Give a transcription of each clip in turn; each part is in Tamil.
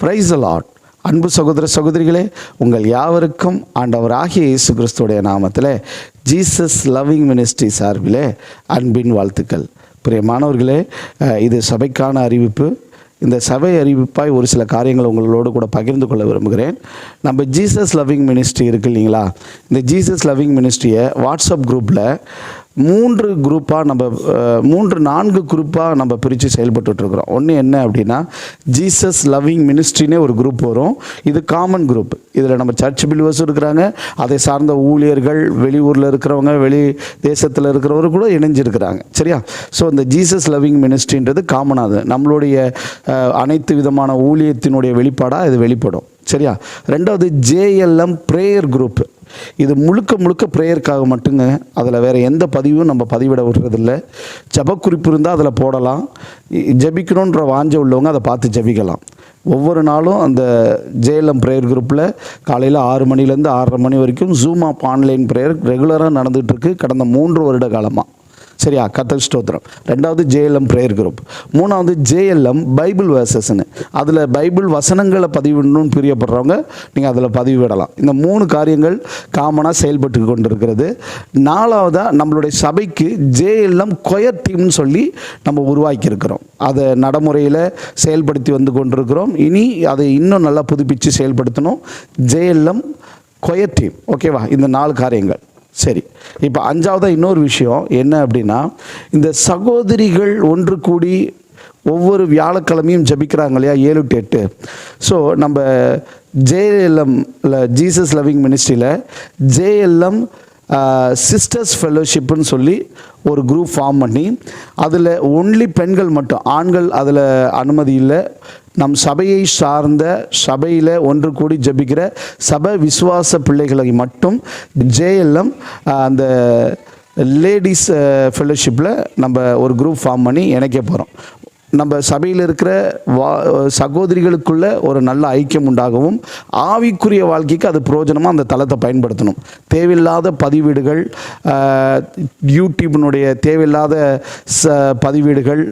பிரைஸ் லாட் அன்பு சகோதர சகோதரிகளே உங்கள் யாவருக்கும் ஆண்டவராகிய இயேசு கிறிஸ்துடைய நாமத்தில் ஜீசஸ் லவ்விங் மினிஸ்ட்ரி சார்பிலே அன்பின் வாழ்த்துக்கள். பிரியமானவர்களே இது சபைக்கான அறிவிப்பு. இந்த சபை அறிவிப்பாய் ஒரு சில காரியங்களை உங்களோடு கூட பகிர்ந்து கொள்ள விரும்புகிறேன். நம்ம ஜீசஸ் லவ்விங் மினிஸ்ட்ரி இருக்கு இல்லைங்களா? இந்த ஜீசஸ் லவ்விங் மினிஸ்ட்ரியை வாட்ஸ்அப் குரூப்பில் மூன்று குரூப்பாக நம்ம மூன்று நான்கு குரூப்பாக நம்ம பிரித்து செயல்பட்டுருக்குறோம் ஒன்று என்ன அப்படின்னா ஜீசஸ் லவ்விங் மினிஸ்ட்ரினே ஒரு குரூப் வரும். இது காமன் குரூப் இதில் நம்ம சர்ச் பிலிவர்ஸும் இருக்கிறாங்க. அதை சார்ந்த ஊழியர்கள் வெளியூரில் இருக்கிறவங்க வெளி தேசத்தில் இருக்கிறவங்க கூட இணைஞ்சிருக்கிறாங்க. சரியா? ஸோ இந்த ஜீசஸ் லவ்விங் மினிஸ்ட்ரின்றது காமனானது நம்மளுடைய அனைத்து விதமான ஊழியத்தினுடைய வெளிப்பாடாக இது வெளிப்படும். சரியா? ரெண்டாவது ஜேஎல்எம் ப்ரேயர் குரூப் இது முழுக்க முழுக்க ப்ரேயருக்காக மட்டுங்க. அதில் வேறு எந்த பதிவும் நம்ம பதிவிட விடுறதில்ல. ஜபக்குறிப்பு இருந்தால் அதில் போடலாம். ஜபிக்கணுன்ற ஜெபிக்கணுன்ற வாஞ்ச உள்ளவங்க அதை பார்த்து ஜெபிக்கலாம். ஒவ்வொரு நாளும் அந்த ஜேஎல்எம் ப்ரேயர் குரூப்பில் காலையில் ஆறு மணிலேருந்து ஆறரை மணி வரைக்கும் ஜூம் ஆப் ஆன்லைன் ப்ரேயர் ரெகுலராக நடந்துகிட்ருக்கு கடந்த மூன்று வருட காலமாக சரியா? கத்தல் ஸ்தோத்திரம். ரெண்டாவது ஜேஎல்எம் ப்ரேயர் குரூப் மூணாவது ஜேஎல்எம் பைபிள் வேர்சஸ்னு அதில் பைபிள் வசனங்களை பதிவிடணும்னு பிரியப்படுறவங்க நீங்கள் அதில் பதிவிடலாம். இந்த மூணு காரியங்கள் காமனாக செயல்பட்டு கொண்டிருக்கிறது. நாலாவதாக நம்மளுடைய சபைக்கு ஜேஎல்எம் கொயர் டீம்னு சொல்லி நம்ம உருவாக்கியிருக்கிறோம். அதை நடைமுறையில் செயல்படுத்தி வந்து கொண்டிருக்கிறோம். இனி அதை இன்னும் நல்லா புதுப்பித்து செயல்படுத்தணும். ஜேஎல்எம் கொயர் டீம் ஓகேவா இந்த நாலு காரியங்கள். சரி. இப்போ அஞ்சாவதாக இன்னொரு விஷயம். என்ன அப்படின்னா இந்த சகோதரிகள் ஒன்று கூடி ஒவ்வொரு வியாழக்கிழமையும் ஜபிக்கிறாங்க இல்லையா? ஏழு டு எட்டு. ஸோ நம்ம ஜேஎல்எம்ல ஜீசஸ் லவ்விங் மினிஸ்ட்ரியில் ஜேஎல்எம் சிஸ்டர்ஸ் ஃபெலோஷிப்புன்னு சொல்லி ஒரு குரூப் ஃபார்ம் பண்ணி அதில் ஒன்லி பெண்கள் மட்டும் ஆண்கள் அதில் அனுமதி இல்லை. நம் சபையை சார்ந்த சபையில் ஒன்று கூடி ஜெபிக்கிற சபை விசுவாச பிள்ளைகளை மட்டும் ஜேஎல்எம் அந்த லேடிஸ் ஃபெலோஷிப்பில் நம்ம ஒரு குரூப் ஃபார்ம் பண்ணி இணைக்க போகிறோம் நம்ம சபையில் இருக்கிற வா சகோதரிகளுக்குள்ள ஒரு நல்ல ஐக்கியம் உண்டாகவும் ஆவிக்குரிய வாழ்க்கைக்கு அது பிரயோஜனமாக அந்த தளத்தை பயன்படுத்தணும். தேவையில்லாத பதிவீடுகள் யூடியூபினுடைய தேவையில்லாத ச பதிவீடுகள்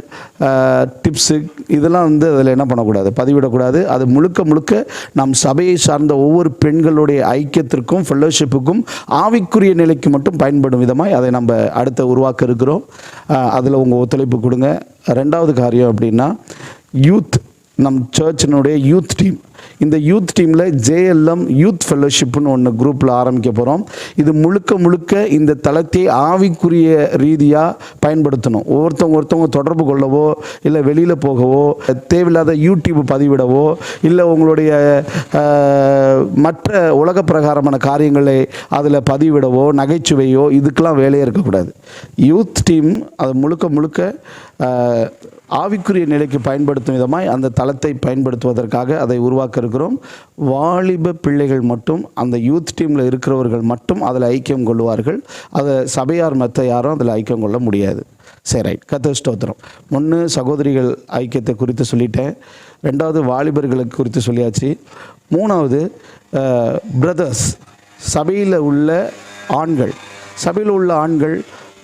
டிப்ஸு இதெல்லாம் வந்து அதில் என்ன பண்ணக்கூடாது? பதிவிடக்கூடாது. அது முழுக்க முழுக்க நம் சபையை சார்ந்த ஒவ்வொரு பெண்களுடைய ஐக்கியத்திற்கும் ஃபெல்லோஷிப்புக்கும் ஆவிக்குரிய நிலைக்கு மட்டும் பயன்படும் விதமாக அதை நம்ம அடுத்த உருவாக்க இருக்கிறோம். அதில் உங்கள் ஒத்துழைப்பு கொடுங்க. ரெண்டாவது காரியம் அப்படின்னா யூத் நம் சர்ச்சினுடைய யூத் டீம் இந்த யூத் டீமில் ஜேஎல்எம் யூத் ஃபெல்லோஷிப்னு ஒன்று குரூப்பில் ஆரம்பிக்க போகிறோம் இது முழுக்க முழுக்க இந்த தளத்தை ஆவிக்குரிய ரீதியாக பயன்படுத்தணும். ஒவ்வொருத்தவங்க ஒருத்தவங்க தொடர்பு கொள்ளவோ இல்லை வெளியில் போகவோ தேவையில்லாத யூடியூப் பதிவிடவோ இல்லை உங்களுடைய மற்ற உலக பிரகாரமான காரியங்களை அதில் பதிவிடவோ நகைச்சுவையோ இதுக்கெல்லாம் வேலையே இருக்கக்கூடாது. யூத் டீம் அது முழுக்க முழுக்க ஆவிக்குரிய நிலைக்கு பயன்படுத்தும் விதமாய் அந்த தளத்தை பயன்படுத்துவதற்காக அதை உருவாக்க இருக்கிறோம் வாலிப பிள்ளைகள் மட்டும் அந்த யூத் டீமில் இருக்கிறவர்கள் மட்டும் அதில் ஐக்கியம் கொள்வார்கள். அதை சபையார் மற்ற யாரும் அதில் ஐக்கியம் கொள்ள முடியாது. சரி ரைட் கத்த ஸ்தோத்திரம். ஒன்று சகோதரிகள் ஐக்கியத்தை குறித்து சொல்லிட்டேன். ரெண்டாவது வாலிபர்களுக்கு குறித்து சொல்லியாச்சு. மூணாவது பிரதர்ஸ் சபையில் உள்ள ஆண்கள் சபையில் உள்ள ஆண்கள்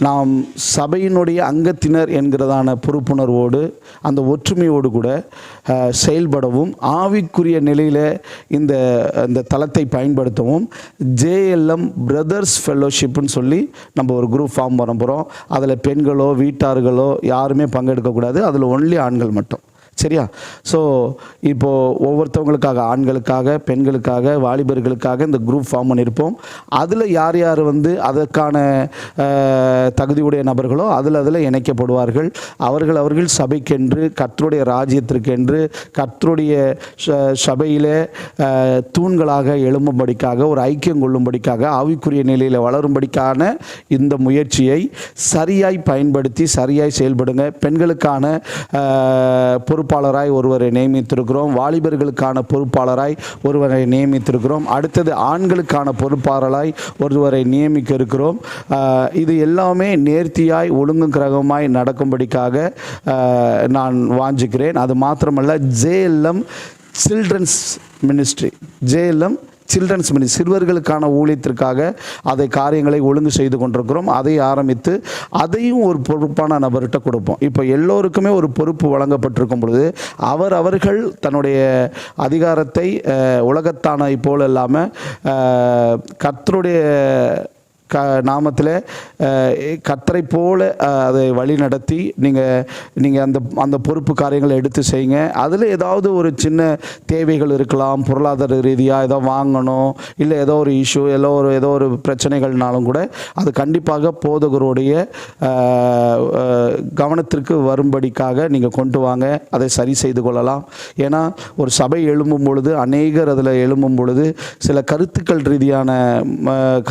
நாம் சபையினுடைய அங்கத்தினர் என்கிறதான பொறுப்புணர்வோடு அந்த ஒற்றுமையோடு கூட செயல்படவும் ஆவிக்குரிய நிலையில் இந்த இந்த தளத்தை பயன்படுத்தவும் ஜேஎல்எம் பிரதர்ஸ் ஃபெல்லோஷிப்னு சொல்லி நம்ம ஒரு குரூப் ஃபார்ம் பண்ண போகிறோம் அதில் பெண்களோ வீட்டார்களோ யாருமே பங்கெடுக்கக்கூடாது. அதில் ஒன்லி ஆண்கள் மட்டும். சரியா? ஸோ இப்போது ஒவ்வொருத்தவங்களுக்காக ஆண்களுக்காக பெண்களுக்காக வாலிபர்களுக்காக இந்த குரூப் ஃபார்ம் பண்ணியிருப்போம் அதில் யார் யார் வந்து அதற்கான தகுதியுடைய நபர்களோ அதில் அதில் இணைக்கப்படுவார்கள். அவர்கள் அவர்கள் சபைக்கென்று கர்த்தருடைய ராஜ்யத்திற்கென்று கர்த்தருடைய சபையில் தூண்களாக எழும்பும்படிக்காக ஒரு ஐக்கியம் கொள்ளும்படிக்காக ஆவிக்குரிய நிலையில் வளரும்படிக்கான இந்த முயற்சியை சரியாய் பயன்படுத்தி சரியாய் செயல்படுங்க. பெண்களுக்கான பொறுப்பு பொறுப்பாளராய் ஒருவரை நியமித்திருக்கிறோம். வாலிபர்களுக்கான பொறுப்பாளராய் ஒருவரை நியமித்திருக்கிறோம். அடுத்தது ஆண்களுக்கான பொறுப்பாளராய் ஒருவரை நியமிக்க இருக்கிறோம் இது எல்லாமே நேர்த்தியாய் ஒழுங்கு கிரகமாய் நடக்கும்படிக்காக நான் வாஞ்சிக்கிறேன். அது மாத்திரமல்ல JLM children's ministry. JLM children's mini சிறுவர்களுக்கான ஊழியத்திற்காக அதை காரியங்களை ஒழுங்கு செய்து கொண்டிருக்கிறோம். அதை ஆரம்பித்து அதையும் ஒரு பொறுப்பான நபர்கிட்ட கொடுப்போம். இப்போ எல்லோருக்குமே ஒரு பொறுப்பு வழங்கப்பட்டிருக்கும் பொழுது அவர் அவர்கள் தன்னுடைய அதிகாரத்தை உலகத்தானை போல் இல்லாமல் கர்த்தருடைய க நாமத்தில் கத்தரை போல் அதை வழி நடத்தி நீங்கள் நீங்கள் அந்த அந்த பொறுப்பு காரியங்களை எடுத்து செய்யுங்க. அதில் ஏதாவது ஒரு சின்ன தேவைகள் இருக்கலாம் பொருளாதார ரீதியாக ஏதோ வாங்கணும் இல்லை ஏதோ ஒரு இஷ்யூ ஏதோ ஒரு ஏதோ ஒரு பிரச்சனைகள்னாலும் கூட அது கண்டிப்பாக போதகருடைய கவனத்திற்கு வரும்படிக்காக நீங்கள் கொண்டு வாங்க அதை சரி செய்து கொள்ளலாம். ஏன்னா ஒரு சபை எழும்பும் பொழுது அநேகர் அதில் எழும்பும் பொழுது சில கருத்துக்கள் ரீதியான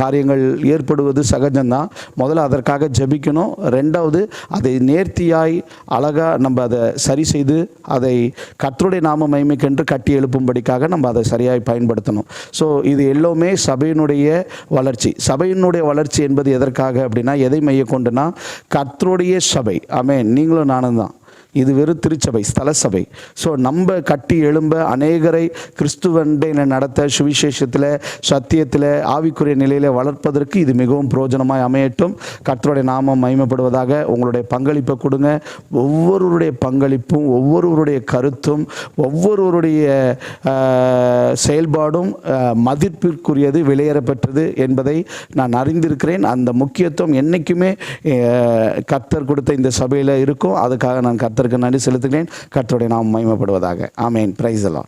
காரியங்கள் ஏற்ப ஏற்படுவது சகஜம்தான். முதல்ல அதற்காக ஜெபிக்கணும். ரெண்டாவது அதை நேர்த்தியாய் அழகாக நம்ம அதை சரி செய்து அதை கத்தருடைய நாம மகிமைக்கென்று கட்டி எழுப்பும்படிக்காக நம்ம அதை சரியாய் பயன்படுத்தணும். ஸோ இது எல்லாமே சபையினுடைய வளர்ச்சி. சபையினுடைய வளர்ச்சி என்பது எதற்காக அப்படின்னா எதை மைய கொண்டுனா கத்தருடைய சபை. ஆமே நீங்களும் நானும் தான் இது வெறும் திருச்சபை ஸ்தல சபை ஸோ நம்ம கட்டி எழும்ப அநேகரை கிறிஸ்துவண்டை நடத்த சுவிசேஷத்தில் சத்தியத்தில் ஆவிக்குரிய நிலையில் வளர்ப்பதற்கு இது மிகவும் பிரோஜனமாய் அமையட்டும். கர்த்தருடைய நாமம் மகிமைப்படுவதாக உங்களுடைய பங்களிப்பை கொடுங்க. ஒவ்வொருவருடைய பங்களிப்பும் ஒவ்வொருவருடைய கருத்தும் ஒவ்வொருவருடைய செயல்பாடும் மதிப்பிற்குரியது விலையேறப்பெற்றது என்பதை நான் அறிந்திருக்கிறேன். அந்த முக்கியத்துவம் என்றைக்குமே கர்த்தர் கொடுத்த இந்த சபையில் இருக்கும். அதுக்காக நான் கர்த்தருக்கு நன்றி செலுத்துகிறேன். கர்த்தருடைய நாம் மகிமைப்படுவதாக. ஆமேன். பிரைஸ் எல்லாம்